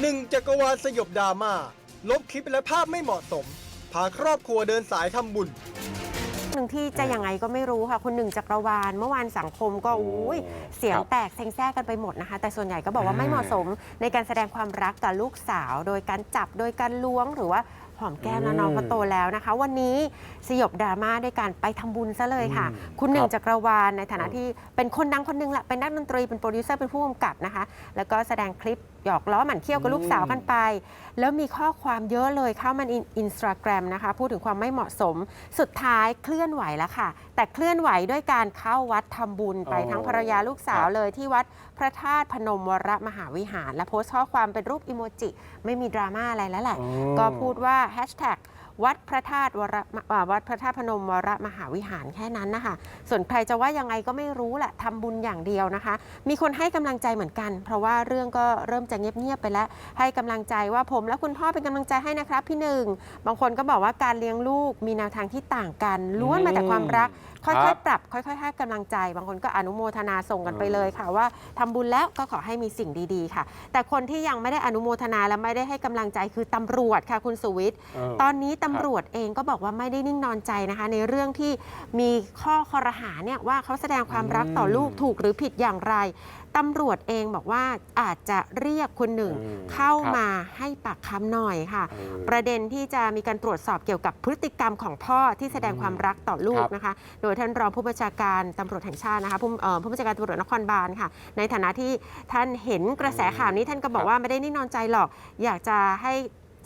หนึ่งจักรวาลสยบดราม่าลบคลิปและภาพไม่เหมาะสม พาครอบครัวเดินสายทำบุญ หนึ่งที่จะยังไงก็ไม่รู้ค่ะคุณหนึ่งจักรวาลเมื่อวานสังคมก็อุ้ยเสียงครับแตกเซ็งแซ่กันไปหมดนะคะ แต่ส่วนใหญ่ก็บอกว่าไม่เหมาะสมในการแสดงความรักกับลูกสาว โดยการจับโดยการล้วงหรือว่า หอมแก้มแล้วน้องเขาโตแล้วนะคะ วันนี้สยบดราม่าด้วยการไปทำบุญซะเลยค่ะอืมคุณหนึ่คงรับจักรวาลในฐานะอืมที่ที่เป็นคนดังคนหนึงแหละเป็นนักดนตรีเป็นโปรดิวเซอร์เป็นผู้กำกับนะคะ แล้วก็แสดงคลิปหยอกล้อหมั่นเคี้ยวกับลูกสาวกันไป แล้วมีข้อความเยอะเลยเข้ามาในอินสตาแกรมนะคะ พูดถึงความไม่เหมาะสมสุดท้ายเคลื่อนไหวแล้วค่ะ แต่เคลื่อนไหวด้วยการเข้าวัดทำบุญไปอ๋อทั้งภรรยาลูกสาวครับเลยที่วัดพระธาตุพนมวรมหาวิหาร และโพสต์ข้อความเป็นรูปอิโมจิ ไม่มีดราม่าอะไรแล้วแหละอ๋อก็พูดว่าแฮชแท็ก วัดพระธาตุวรมอ่าวัดพระธาตุพนมวรมหาวิหารแค่นั้นนะคะ ส่วนใครจะว่ายังไงก็ไม่รู้แหละทำบุญอย่างเดียวนะคะ มีคนให้กำลังใจเหมือนกัน เพราะว่าเรื่องก็เริ่มจะเงียบๆไปแล้ว ให้กำลังใจว่าผมและคุณพ่อเป็นกำลังใจให้นะครับพี่หนึ่ง บางคนก็บอกว่าการเลี้ยงลูกมีแนวทางที่ต่างกันล้วนมาแต่ความรัก ค่ครัอยบๆปรับ ค่อยๆให้กำลังใจ บางคนก็อนุโมทนาส่งกันไปเลยค่ะว่าทำบุญแล้วก็ขอให้มีสิ่งดีๆค่ะ แต่คนที่ยังไม่ได้อนุโมทนาและไม่ได้ให้กำลังใจคือตำรวจค่ะคุณสุวิทย์เออตอนนี้ตำรวจเองก็บอกว่าไม่ได้นิ่งนอนใจนะคะ ในเรื่องที่มีข้อคอรหาเนี่ยว่าเขาแสดงความรักต่อลูกถูกหรือผิดอย่างไรตำรวจเองบอกว่าอาจจะเรียกคุณหนึ่งอืมเข้าครับมาให้ปากคำหน่อยค่ะเออประเด็นที่จะมีการตรวจสอบเกี่ยวกับพฤติกรรมของพ่อที่แสดงความรักต่อลูคกรับนะคะ โดยท่านรองผู้บัญชาการตำรวจแห่งชาตินะคะผู้เอ่อผู้บัญชาการตำรวจนครบาลค่ะ ในฐานะที่ท่านเห็นกระแสข่าวนี้ท่านก็บอคกรับว่าไม่ได้นิ่งนอนใจหรอก อยากจะให้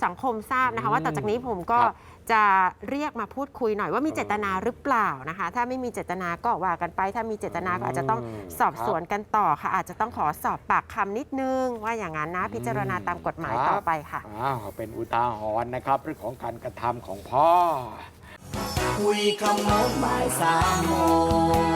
สังคมทราบนะคะ ว่าต่อจากนี้ผมก็ครับจะเรียกมาพูดคุยหน่อยว่ามีเจตนาหรือเปล่านะคะ ถ้าไม่มีเจตนาก็ว่ากันไป ถ้ามีเจตนาก็อาจจะต้องอืมสอบสวนกันต่อค่ะ อาจจะต้องขอสอบปากคำนิดนึง ว่าอย่างนั้นนะพิจารณาตามกฎหมายครับ ต่อไปค่ะ อ้าวเป็นอุทาหรณ์นะครับเรื่องของการกระทำของพ่อ คุยคำโน้นบ่ายสามโมง